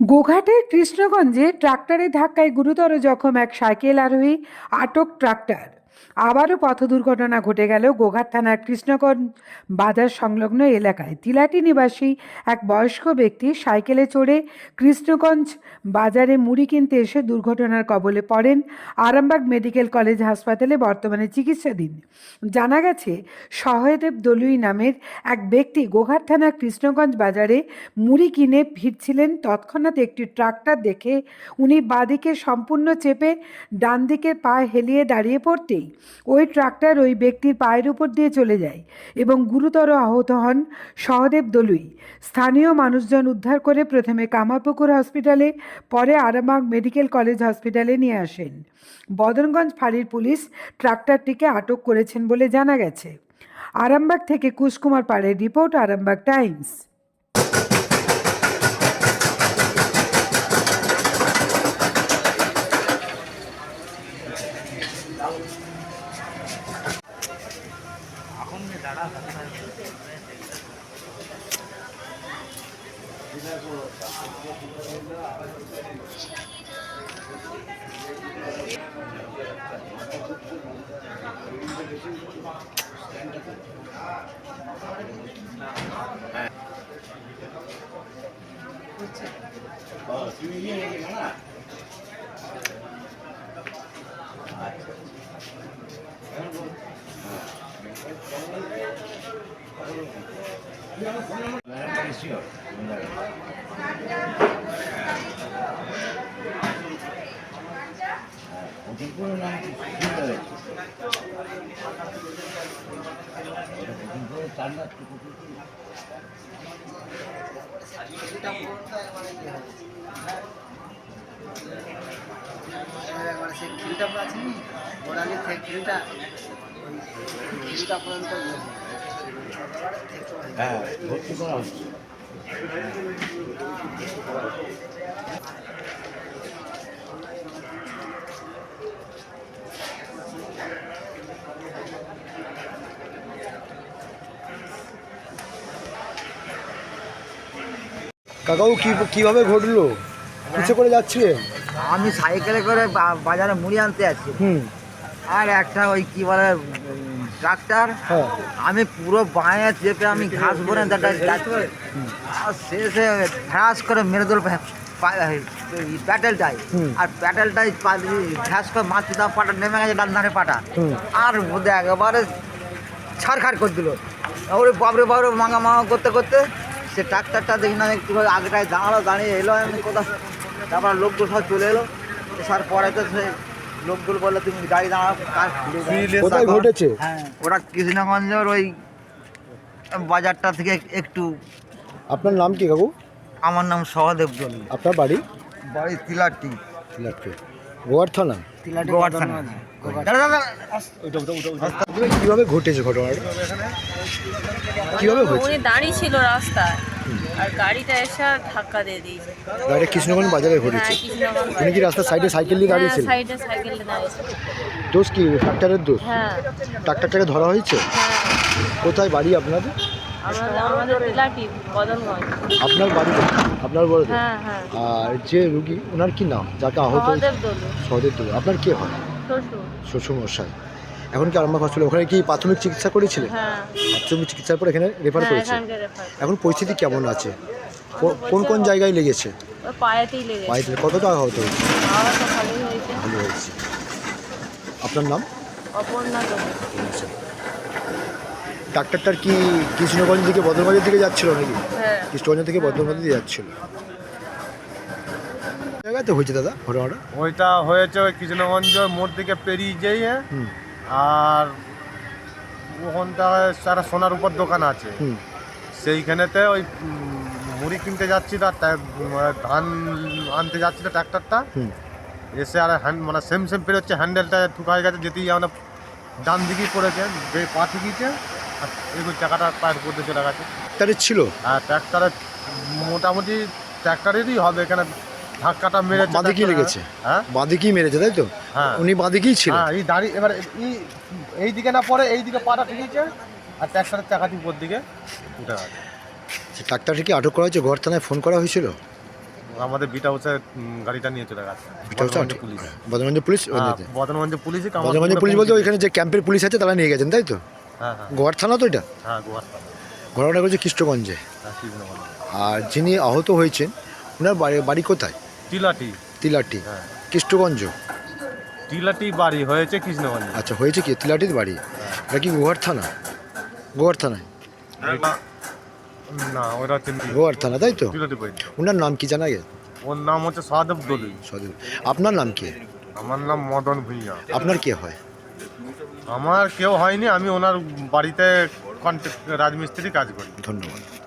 গোঘাটের কৃষ্ণগঞ্জে ট্রাক্টরের ধাক্কায় গুরুতর জখম এক সাইকেল আরোহী আটক ট্রাক্টর। আবারও পথ দুর্ঘটনা ঘটে গেল গোঘাট থানার কৃষ্ণগঞ্জ বাজার সংলগ্ন এলাকায়। তিলাটি নিবাসী এক বয়স্ক ব্যক্তি সাইকেলে চড়ে কৃষ্ণগঞ্জ বাজারে মুড়ি কিনতে এসে দুর্ঘটনার কবলে পড়েন। আরামবাগ মেডিকেল কলেজ হাসপাতালে বর্তমানে চিকিৎসাধীন। জানা গেছে, সহদেব দলুই নামের এক ব্যক্তি গোঘাট থানার কৃষ্ণগঞ্জ বাজারে মুড়ি কিনে ফিরছিলেন। তৎক্ষণাৎ একটি ট্রাক্টর দেখে উনি বাঁদিকে সম্পূর্ণ চেপে ডান দিকের পা হেলিয়ে দাঁড়িয়ে পড়তেই ওই ট্রাক্টর ওই ব্যক্তির পায়ের উপর দিয়ে চলে যায় এবং গুরুতর আহত হন সহদেব দলুই। স্থানীয় মানুষজন উদ্ধার করে প্রথমে কামারপুকুর হসপিটালে, পরে আরামবাগ মেডিকেল কলেজ হসপিটালে নিয়ে আসেন। বদনগঞ্জ ফাঁড়ির পুলিশ ট্রাক্টরটিকে আটক করেছেন বলে জানা গেছে। আরামবাগ থেকে কুশকুমার পাড়ের রিপোর্ট, আরামবাগ টাইমস। একবার সেই খিলটা আছে নি গোড়ালি থেকে খিলটা ওই খিলটা পর্যন্ত গেছে। হ্যাঁ ভর্তি করা হচ্ছে কাকাও কি কীভাবে ঘটলো? কিসে করে যাচ্ছিলেন আমি সাইকেলে করে বাজারে মুড়ি আনতে যাচ্ছি। হুম। আর একটা ওই কি বলে ট্রাক্টর হ্যাঁ। আমি পুরো বাঁয়ে চেপে আমি ঘাস ভরে শেষে ফ্রাস করে মেরে দিল প্যাটেলটাই। আর প্যাটেলটাই ঘাস করে মাছ দাম পাটা নেমে গেছে ডান ধারে পাটা আর ওদের একেবারে ছাড়খাড় করে দিল। ওরে বাবরে বাবরে মাঙা মাঙা করতে করতে সে ট্রাক্টরটা দেখি না একটু আগেটায় দাঁড়াল দাঁড়িয়ে এলো আমি কোথাও তারপর লোকগুলো সব চলে এলো। এসার পরে তো সে লোকগুলো বলল তুমি গাড়ি দাঁড়াও কোথায় ঘটেছে? হ্যাঁ ওরা কৃষ্ণগঞ্জের ওই বাজারটা থেকে একটু আপনার নাম কি কাকু? আমার নাম সহদেব জলি আপনার বাড়ি? বাড়ি তিলাটি। সিলেক্টে গোয়ার থানা? গোয়ার থানা। দাঁড়া, দাঁড়া, কীভাবে ঘটেছে ঘটনাটা? কীভাবে হয়েছে? উনি দাঁড়িয়ে ছিল রাস্তায়। আর গাড়িটা এসে ধাক্কা দিয়ে দিয়েছে। কৃষ্ণগঞ্জ বাজারে হ্যাঁ ঘটেছে কৃষ্ণগঞ্জ উনি কি রাস্তার সাইডে সাইকেল নিয়ে হ্যাঁ দাঁড়িয়েছিল সাইডে সাইকেল দাঁড়িয়েছে। দোষ কি ট্রাক্টরের দোষ? হ্যাঁ। ট্রাক্টরটাকে ধরা হয়েছে? হ্যাঁ। কোথায় বাড়ি আপনাদের আপনার বাড়ি কোথায়? আপনার বড় হ্যাঁ হ্যাঁ। আর যে রুগী ওনার কি নাম? যাকে আহত সহদেব দলু। আপনার কে হয়? শ্বশুর। শ্বশুরমশাই। এখন কি আরামবাগ হসপিটাল ওখানে কি প্রাথমিক চিকিৎসা করেছিলেন? হ্যাঁ। প্রাথমিক চিকিৎসার পর এখানে রেফার হ্যাঁ করেছে। এখন পরিস্থিতি কেমন আছে? কোন কোন জায়গায় লেগেছে? পায়েতেই লেগেছে। টাকা আহত হয়েছে? ভালো হয়েছে। আপনার নাম? অপর্ণা দলু ডাক্তারটার কি কৃষ্ণগঞ্জ থেকে বদরগঞ্জের দিকে যাচ্ছিল নাকি? হ্যাঁ। কৃষ্ণগঞ্জ থেকে বদরগঞ্জের দিকে যাচ্ছিল। জায়গাতে হয়েছে দাদা ঘটনাটা? ওইটা হয়েছে ওই কৃষ্ণগঞ্জ মোড় থেকে পেরিয়ে যেয়ে হুম। আর ওখানটায় সারা সোনার উপর দোকান আছে। সেইখানেতে ওই মুড়ি কিনতে যাচ্ছি না ধান আনতে যাচ্ছিল ট্র্যাক্টরটা হুম। এসে আর হ্যান্ড মানে সেম সেম পেরোচ্ছে হ্যান্ডেলটা ঠুকাই গেছে যেতেই আমরা ডান দিকেই পড়েছে যে পা ঠুকিয়েছে আর এগুলো চাকাটা পায়ের উপর দিয়ে চলে গেছে। ছিল? আর ট্র্যাক্টরের মোটামুটি ট্র্যাক্টরেরই হবে এখানে ধাক্কাটা মেরেছে বাঁদিকেই tractor-এ। লেগেছে। হ্যাঁ? বাঁদিকেই মেরেছে তাই তো? হ্যাঁ। উনি বাঁদিকেই ছিল হ্যাঁ এই দাঁড়িয়ে এবার এই এই দিকে না পরে এই দিকে পাটা ঠেকেছে আর ট্র্যাক্টরের চাকাটি উপর দিকে উঠে গেছে। ডাক্তারকে কি আটক করা হয়েছে? ঘর থানায় ফোন করা হয়েছিল? আমাদের বিট উম, গাড়িটা নিয়ে চলে গেছে। এটা হচ্ছে পুলিশ। বদনগঞ্জ পুলিশ হ্যাঁ, বদনগঞ্জে পুলিশই বদনগঞ্জ পুলিশ বলতে ওইখানে যে ক্যাম্পের পুলিশ আছে তারা নিয়ে গেছেন তাই তো? হ্যাঁ হ্যাঁ। গোয়ার থানা তো এটা? হ্যাঁ গোয়াস্তা ঘটনা করেছে কৃষ্ণগঞ্জে। হ্যাঁ আর যিনি আহত হয়েছেন ওনার বাড়ি বাড়ি কোথায়? টিলাটি তিলাটি। হ্যাঁ। কৃষ্ণগঞ্জ? টিলাটি বাড়ি হয়েছে কৃষ্ণগঞ্জে। আচ্ছা হয়েছে কি? তিলাটির বাড়ি? এটা কি গোয়ার থানা? গোয়ার থানায়? এটা- না ওটা হচ্ছে গোয়ার থানা তাই তো? টিলাটি বাড়ি। ওনার নাম কি জানা গেছে? ওর নাম হচ্ছে সহদেব দলুই সদর আপনার নাম কি? আমার নাম মদন ভুঁইয়া। আপনার কে হয়? আমার কেউ হয়নি আমি ওনার বাড়িতে কন্ট্রাক্ট রাজমিস্ত্রি কাজ করি। ধন্যবাদ।